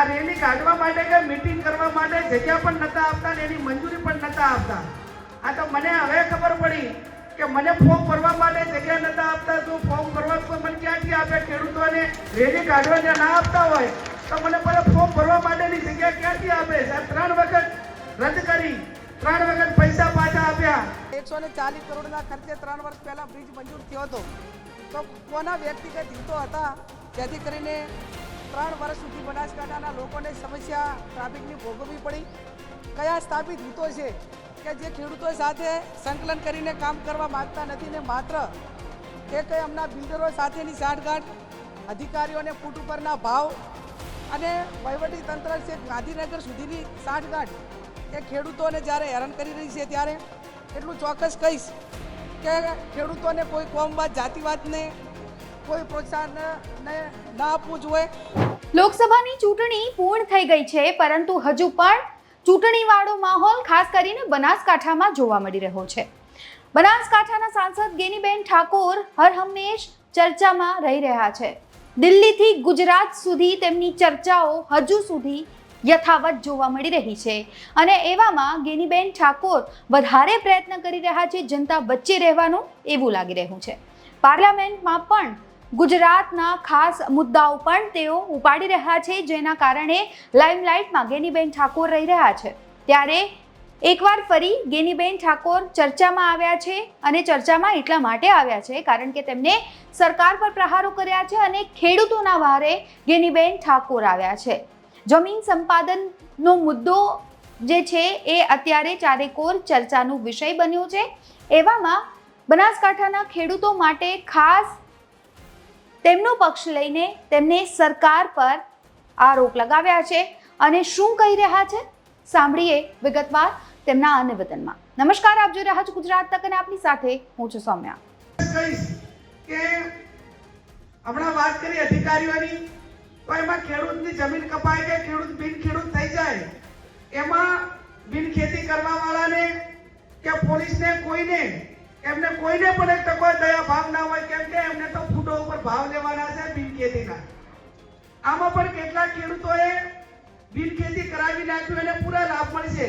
આ રેલી કાઢવા માટે કે મીટિંગ કરવા માટે જગ્યા પણ નતા આપતા ને એની મંજૂરી પણ નતા આપતા. આ તો મને હવે ખબર પડી કે મને ફોર્મ ભરવા માટે જગ્યા નતા આપતા. તો ફોર્મ ભરવા તો મને ક્યાંથી આપે? ખેડૂતોને રેલી કાઢવા જ્યાં ના આપતા હોય, તો મને પહેલા ફોર્મ ભરવા માટેની જગ્યા ક્યાંથી આપે? સાહેબ, ત્રણ વખત રદ કરી, ત્રણ વખત પૈસા પાછા આપ્યા. એકસો ને ચાલીસ કરોડના ખર્ચે ત્રણ વર્ષ પહેલા બ્રિજ મંજૂર થયો હતો. તો કોના વ્યક્તિગત હિતો હતા? જેથી કરીને ત્રણ વર્ષ સુધી બનાસકાંઠાના લોકોને સમસ્યા ટ્રાફિકની ભોગવવી પડી. કયા સ્થાપિત હિતો છે કે જે ખેડૂતો સાથે સંકલન કરીને કામ કરવા માગતા નથી ને માત્ર એક એમના બિલ્ડરો સાથેની સાંઠગાંઠ, અધિકારીઓને ફૂટ ઉપરના ભાવ અને તંત્ર છે ગાંધીનગર સુધીની સાંઠગાંઠ એ ખેડૂતોને જ્યારે હેરાન કરી રહી છે ત્યારે એટલું ચોક્કસ કહીશ કે ખેડૂતોને કોઈ કોમવાદ જાતિવાદને કોઈ પ્રોત્સાહન ને આપવું જોઈએ. લોકસભાની ચૂંટણી પૂર્ણ થઈ ગઈ છે, પરંતુ હજુ પણ ચૂંટણીવાળો માહોલ ખાસ કરીને બનાસકાંઠામાં જોવા મળી રહ્યો છે. બનાસકાંઠાના સાંસદ ગેનીબેન ઠાકોર હર હંમેશ ચર્ચામાં રહી રહ્યા છે. દિલ્હીથી ગુજરાત સુધી તેમની ચર્ચાઓ હજુ સુધી યથાવત જોવા મળી રહી છે અને એવામાં ગેનીબેન ઠાકોર વધારે પ્રયત્ન કરી રહ્યા છે, જનતા વચ્ચે રહેવાનું એવું લાગી રહ્યું છે. પાર્લામેન્ટમાં પણ ગુજરાતના ખાસ મુદ્દાઓ પણ તેઓ ઉપાડી રહ્યા છે, જેના કારણે લાઇમલાઇટમાં ગેનીબેન ઠાકોર રહી રહ્યા છે. ત્યારે એકવાર ફરી ગેનીબેન ઠાકોર ચર્ચામાં આવ્યા છે અને ચર્ચામાં એટલા માટે આવ્યા છે કારણ કે તેમને સરકાર પર પ્રહારો કર્યા છે અને ખેડૂતોના વારે ગેનીબેન ઠાકોર આવ્યા છે. જમીન સંપાદનનો મુદ્દો જે છે એ અત્યારે ચારેકોર ચર્ચાનું વિષય બન્યો છે. એવામાં બનાસકાંઠાના ખેડૂતો માટે ખાસ તેમનો પક્ષ લઈને તેમને સરકાર પર આરોપ લગાવ્યા છે. અને શું કહી રહ્યા છે? સાંભળીએ વિગતવાર તેમના આ નિવેદનમાં. નમસ્કાર, આપ જોઈ રહ્યા છો ગુજરાત તક અને આપની સાથે હું છું સૌમ્યા. કે હમણાં વાત કરી અધિકારીઓની, તો એમાં ખેડૂતની જમીન કપાય કે ખેડૂત બિન ખેડૂત થઈ જાય, એમાં બિન ખેતી કરવા વાળાને કે પોલીસને કોઈને એમને કોઈને પણ એક તકો દયા ભાવ ના હોય, કેમ કે એમને તો ફૂટો ઉપર ભાવ લેવાના છે બિન ખેતીના. આમાં પણ કેટલાક ખેડૂતોએ બિન ખેતી કરાવી નાખ્યું એને પૂરા લાભ મળશે.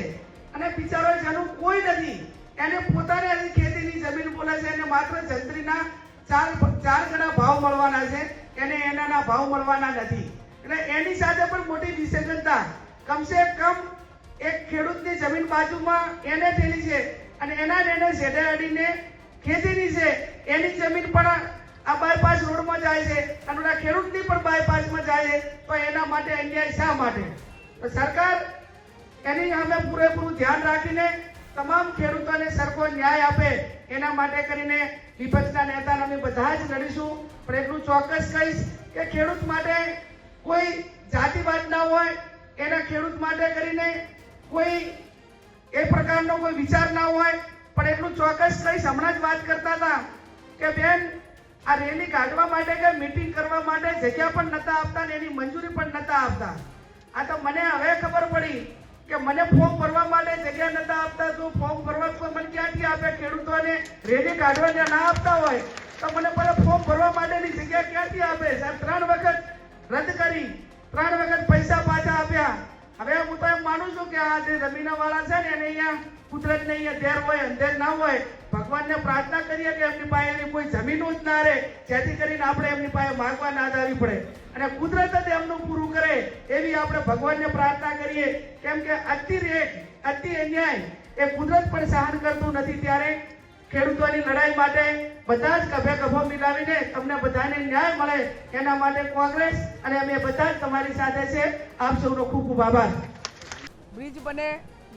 અને બિચારો જેનું કોઈ નથી, એને પોતાને હજી ખેતીની જમીન બોલે છે એને માત્ર જંત્રીના ચાર ચાર ગણા ભાવ મળવાના છે, એને એનાના ભાવ મળવાના નથી. એટલે એની સાથે પણ મોટી વિસર્જનતા. કમસે કમ એક ખેડૂતની જમીન બાજુમાં એને થયેલી છે અને એના એને અડીને અડીને ખેતીની છે એની જમીન પણ આ બાયપાસ રોડમાં જાય છે અને ઓલા ખેડૂતની પણ બાયપાસમાં જાય છે, તો એના માટે અન્યાય શા માટે? સરકાર એની સામે પૂરેપૂરું ધ્યાન રાખીને તમામ ખેડૂતોને સરખો ન્યાય આપે, એના માટે કરીને વિપક્ષના નેતાને અમે બધા જ લડીશું. પણ એટલું ચોક્કસ કહીશ કે ખેડૂત માટે કોઈ જાતિવાદ ના હોય, એના ખેડૂત માટે કરીને કોઈ એ પ્રકારનો કોઈ વિચાર ના હોય, પણ એટલું ચોક્કસ કહીશ, હમણાં જ વાત કરતા હતા કે બેન, આ રેલી કાઢવા માટે કે મીટિંગ કરવા માટે જગ્યા પણ નતા આપતા ને એની મંજૂરી પણ નતા આપતા? આ તો મને હવે ખબર પડી કે મને ફોર્મ ભરવા માટે જગ્યા નતા આપતા, તો ફોર્મ ભરવા તો મને ક્યાંથી આપે? ખેડૂતોને રેલી કાઢવા જ્યાં ના આપતા હોય, તો મને પણ ફોર્મ ભરવા માટેની જગ્યા ક્યાંથી આપે? સાહેબ, ત્રણ વખત રદ કરી, ત્રણ વખત પૈસા પાછા આપ્યા. હવે હું તો એમ માનું છું કે આ જે જમીનવાળા છે ને, એને અહીંયા કુદરતને અહીંયા ધેર હોય, અંધેર ના હોય, ભગવાનને પ્રાર્થના કરીએ કે એમની પાસે એની કોઈ જમીનો જ ના રહે, જેથી કરીને આપણે એમની પાસે માગવા ના જવી પડે. અને કુદરત જ એમનું પૂરું કરે, એવી આપણે ભગવાનને પ્રાર્થના કરીએ. કેમ કે અતિ રેટ અતિ અન્યાય, એ કુદરત પણ સહન કરતું નથી. ત્યારે ખેડૂતોની લડાઈ માટે બધા જ કભે કભો મિલાવીને તમને બધાને ન્યાય મળે એના માટે કોંગ્રેસ અને અમે બધા જ તમારી સાથે છે. આપ સૌનો ખૂબ ખૂબ આભાર. બ્રિજ બને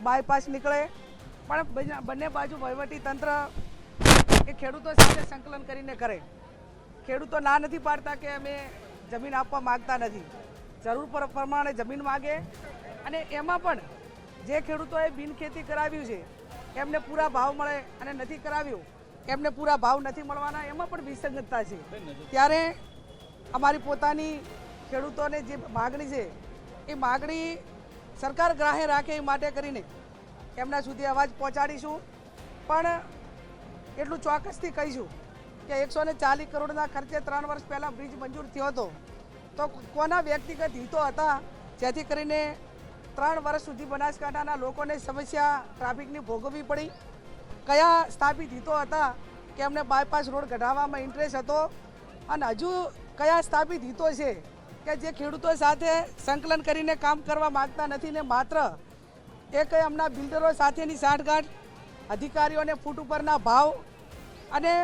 બાયપાસ નીકળે, પણ બંને- બાજુ વહીવટી તંત્ર એ ખેડૂતો સાથે સંકલન કરીને કરે. ખેડૂતો ના નથી પાડતા કે અમે જમીન આપવા માંગતા નથી. જરૂર પર પ્રમાણે જમીન માગે અને એમાં પણ જે ખેડૂતોએ બિનખેતી કરાવ્યું છે એમને પૂરા ભાવ મળે અને નથી કરાવ્યું એમને પૂરા ભાવ નથી મળવાના એમાં પણ વિસંગતતા છે. ત્યારે અમારી પોતાની ખેડૂતોને જે માગણી છે એ માગણી સરકાર ગ્રાહે રાખે એ માટે કરીને એમના સુધી અવાજ પહોંચાડીશું. પણ એટલું ચોક્કસથી કહીશું કે એકસો ને ચાલીસ કરોડના ખર્ચે ત્રણ વર્ષ પહેલાં બ્રિજ મંજૂર થયો હતો. તો કોના વ્યક્તિગત હિતો હતા? જેથી કરીને ત્રણ વર્ષ સુધી બનાસકાંઠાના લોકોને સમસ્યા ટ્રાફિકની ભોગવવી પડી. કયા સ્થાપિત હિતો હતા કે એમને બાયપાસ રોડ કઢાવવામાં ઇન્ટરેસ્ટ હતો? અને હજુ કયા સ્થાપિત હિતો છે કે જે ખેડૂતો સાથે સંકલન કરીને કામ કરવા માગતા નથી ને માત્ર એક એમના બિલ્ડરો સાથેની સાંઠગાંઠ, અધિકારીઓને ફૂટ ઉપરના ભાવ અને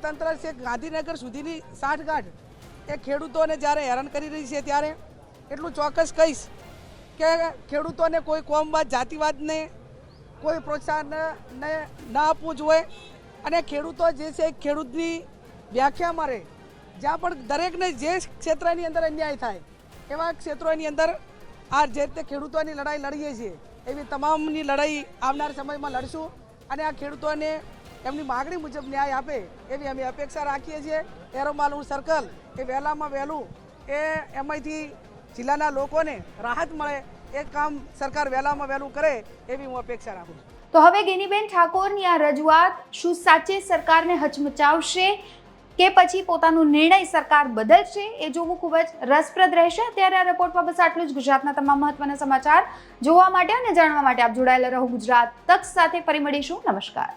તંત્ર છે ગાંધીનગર સુધીની સાંઠગાંઠ એ ખેડૂતોને જ્યારે હેરાન કરી રહી છે ત્યારે? એટલું ચોક્કસ કહીશ કે ખેડૂતોને કોઈ કોમવાદ, જાતિવાદને કોઈ પ્રોત્સાહન ન આપવું જોઈએ. અને ખેડૂતો જે છે, ખેડૂતની વ્યાખ્યા મારે, જ્યાં પણ દરેકને જે ક્ષેત્રની અંદર અન્યાય થાય, એવા ક્ષેત્રોની અંદર આ જે રીતે ખેડૂતોની લડાઈ લડીએ છીએ, એવી તમામની લડાઈ આવનાર સમયમાં લડશું. અને આ ખેડૂતોને એમની માગણી મુજબ ન્યાય આપે, એવી અમે અપેક્ષા રાખીએ છીએ. એરોમાલું સર્કલ, એ વહેલામાં વહેલું, એ એમાંથી જિલ્લાના લોકોને રાહત મળે, એ કામ સરકાર વહેલામાં વહેલું કરે, એવી હું અપેક્ષા રાખું છું. તો હવે ગેનીબેન ઠાકોરની આ રજૂઆત શું સાચે સરકારને હચમચાવશે કે પછી પોતાનો નિર્ણય સરકાર બદલશે, એ જોવું ખૂબ જ રસપ્રદ રહેશે. અત્યારે આ રિપોર્ટમાં બસ આટલું જ. ગુજરાતના તમામ મહત્વના સમાચાર જોવા માટે અને જાણવા માટે આપ જોડાયેલા રહો ગુજરાત તક સાથે. ફરી મળીશું. નમસ્કાર.